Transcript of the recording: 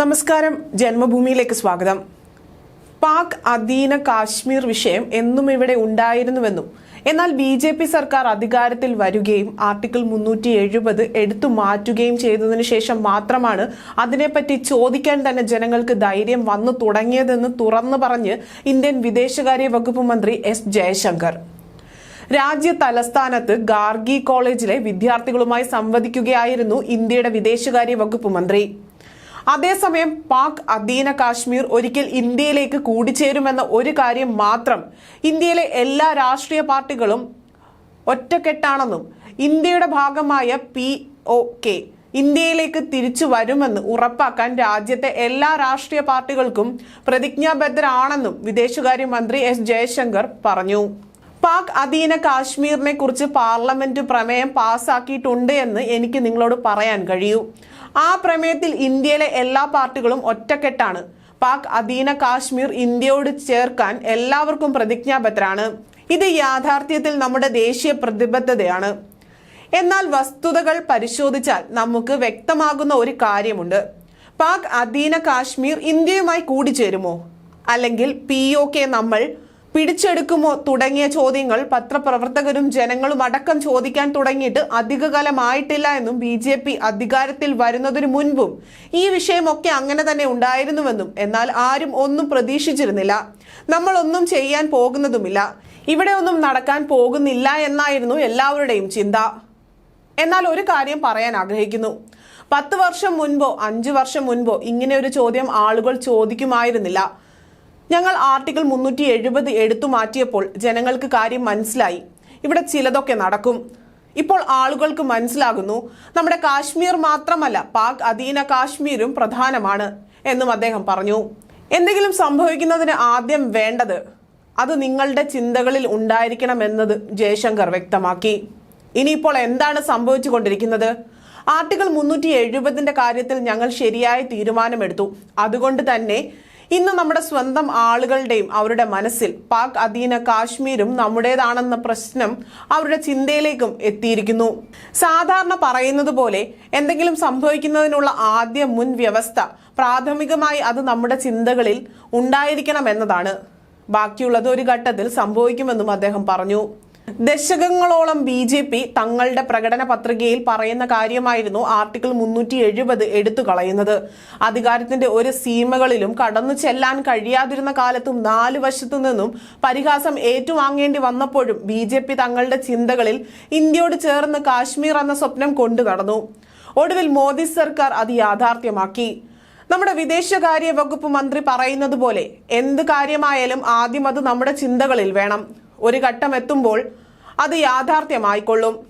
നമസ്കാരം. ജന്മഭൂമിയിലേക്ക് സ്വാഗതം. പാക് അധീന കാശ്മീർ വിഷയം എന്നും ഇവിടെ ഉണ്ടായിരുന്നുവെന്നും എന്നാൽ ബി ജെ പി സർക്കാർ അധികാരത്തിൽ വരികയും ആർട്ടിക്കിൾ മുന്നൂറ്റി എഴുപത് എടുത്തു മാറ്റുകയും ചെയ്തതിനു ശേഷം മാത്രമാണ് അതിനെപ്പറ്റി ചോദിക്കാൻ തന്നെ ജനങ്ങൾക്ക് ധൈര്യം വന്നു തുടങ്ങിയതെന്ന് തുറന്നു പറഞ്ഞ് ഇന്ത്യൻ വിദേശകാര്യ വകുപ്പ് മന്ത്രി എസ് ജയശങ്കർ. രാജ്യ തലസ്ഥാനത്ത് ഗാർഗി കോളേജിലെ വിദ്യാർത്ഥികളുമായി സംവദിക്കുകയായിരുന്നു ഇന്ത്യയുടെ വിദേശകാര്യ വകുപ്പ് മന്ത്രി. അതേസമയം പാക് അധീന കാശ്മീർ ഒരിക്കൽ ഇന്ത്യയിലേക്ക് കൂടിച്ചേരുമെന്ന ഒരു കാര്യം മാത്രം ഇന്ത്യയിലെ എല്ലാ രാഷ്ട്രീയ പാർട്ടികളും ഒറ്റക്കെട്ടാണെന്നും ഇന്ത്യയുടെ ഭാഗമായ പി ഒ കെ ഇന്ത്യയിലേക്ക് തിരിച്ചു വരുമെന്ന് ഉറപ്പാക്കാൻ രാജ്യത്തെ എല്ലാ രാഷ്ട്രീയ പാർട്ടികൾക്കും പ്രതിജ്ഞാബദ്ധരാണെന്നും വിദേശകാര്യമന്ത്രി എസ് ജയശങ്കർ പറഞ്ഞു. പാക് അധീന കാശ്മീരിനെ കുറിച്ച് പാർലമെന്റ് പ്രമേയം പാസാക്കിയിട്ടുണ്ട് എന്ന് എനിക്ക് നിങ്ങളോട് പറയാൻ കഴിയൂ. ആ പ്രമേയത്തിൽ ഇന്ത്യയിലെ എല്ലാ പാർട്ടികളും ഒറ്റക്കെട്ടാണ്. പാക് അധീന കാശ്മീർ ഇന്ത്യയോട് ചേർക്കാൻ എല്ലാവർക്കും പ്രതിജ്ഞാബദ്ധരാണ്. ഇത് യാഥാർത്ഥ്യത്തിൽ നമ്മുടെ ദേശീയ പ്രതിബദ്ധതയാണ്. എന്നാൽ വസ്തുതകൾ പരിശോധിച്ചാൽ നമുക്ക് വ്യക്തമാകുന്ന ഒരു കാര്യമുണ്ട്. പാക് അധീന കാശ്മീർ ഇന്ത്യയുമായി കൂടിച്ചേരുമോ? അല്ലെങ്കിൽ പി നമ്മൾ പിടിച്ചെടുക്കുമോ തുടങ്ങിയ ചോദ്യങ്ങൾ പത്രപ്രവർത്തകരും ജനങ്ങളും അടക്കം ചോദിക്കാൻ തുടങ്ങിയിട്ട് അധികകാലമായിട്ടില്ല എന്നും ബി ജെ പി അധികാരത്തിൽ വരുന്നതിനു മുൻപും ഈ വിഷയമൊക്കെ അങ്ങനെ തന്നെ ഉണ്ടായിരുന്നുവെന്നും എന്നാൽ ആരും ഒന്നും പ്രതീക്ഷിച്ചിരുന്നില്ല. നമ്മൾ ഒന്നും ചെയ്യാൻ പോകുന്നതുമില്ല. ഇവിടെ ഒന്നും നടക്കാൻ പോകുന്നില്ല എന്നായിരുന്നു എല്ലാവരുടെയും ചിന്ത. എന്നാൽ ഒരു കാര്യം പറയാൻ ആഗ്രഹിക്കുന്നു. പത്ത് വർഷം മുൻപോ അഞ്ചു വർഷം മുൻപോ ഇങ്ങനെ ഒരു ചോദ്യം ആളുകൾ ചോദിക്കുമായിരുന്നില്ല. ഞങ്ങൾ ആർട്ടിക്കിൾ മുന്നൂറ്റി എഴുപത് എടുത്തു മാറ്റിയപ്പോൾ ജനങ്ങൾക്ക് കാര്യം മനസ്സിലായി. ഇവിടെ ചിലതൊക്കെ നടക്കും. ഇപ്പോൾ ആളുകൾക്ക് മനസ്സിലാകുന്നു നമ്മുടെ കാശ്മീർ മാത്രമല്ല പാക് അധീന കാശ്മീരും പ്രധാനമാണ് എന്നും അദ്ദേഹം പറഞ്ഞു. എന്തെങ്കിലും സംഭവിക്കുന്നതിന് ആദ്യം വേണ്ടത് അത് നിങ്ങളുടെ ചിന്തകളിൽ ഉണ്ടായിരിക്കണമെന്നത് ജയശങ്കർ വ്യക്തമാക്കി. ഇനിയിപ്പോൾ എന്താണ് സംഭവിച്ചു കൊണ്ടിരിക്കുന്നത് ആർട്ടിക്കിൾ മുന്നൂറ്റി എഴുപതിന്റെ കാര്യത്തിൽ ഞങ്ങൾ ശരിയായ തീരുമാനമെടുത്തു. അതുകൊണ്ട് തന്നെ ഇന്ന് നമ്മുടെ സ്വന്തം ആളുകളുടെയും അവരുടെ മനസ്സിൽ പാക് അധീന കാശ്മീരും നമ്മുടേതാണെന്ന പ്രശ്നം അവരുടെ ചിന്തയിലേക്കും എത്തിയിരിക്കുന്നു. സാധാരണ പറയുന്നത് പോലെ എന്തെങ്കിലും സംഭവിക്കുന്നതിനുള്ള ആദ്യ മുൻ വ്യവസ്ഥ പ്രാഥമികമായി അത് നമ്മുടെ ചിന്തകളിൽ ഉണ്ടായിരിക്കണം എന്നതാണ് ബാക്കിയുള്ളത് ഒരു ഘട്ടത്തിൽ സംഭവിക്കുമെന്നും അദ്ദേഹം പറഞ്ഞു. ദശകങ്ങളോളം ബി ജെ പി തങ്ങളുടെ പ്രകടന പത്രികയിൽ പറയുന്ന കാര്യമായിരുന്നു ആർട്ടിക്കിൾ മുന്നൂറ്റി എഴുപത് എടുത്തു കളയുന്നത്. അധികാരത്തിന്റെ ഒരു സീമകളിലും കടന്നു ചെല്ലാൻ കഴിയാതിരുന്ന കാലത്തും നാല് വശത്തു നിന്നും പരിഹാസം ഏറ്റുവാങ്ങേണ്ടി വന്നപ്പോഴും ബി ജെ പി തങ്ങളുടെ ചിന്തകളിൽ ഇന്ത്യയോട് ചേർന്ന് കാശ്മീർ എന്ന സ്വപ്നം കൊണ്ടു നടന്നു. ഒടുവിൽ മോദി സർക്കാർ അത് യാഥാർത്ഥ്യമാക്കി. നമ്മുടെ വിദേശകാര്യ വകുപ്പ് മന്ത്രി പറയുന്നത് പോലെ എന്ത് കാര്യമായാലും ആദ്യം അത് നമ്മുടെ ചിന്തകളിൽ വേണം. ഒരു ഘട്ടം എത്തുമ്പോൾ അത് യാഥാർത്ഥ്യമായിക്കൊള്ളും.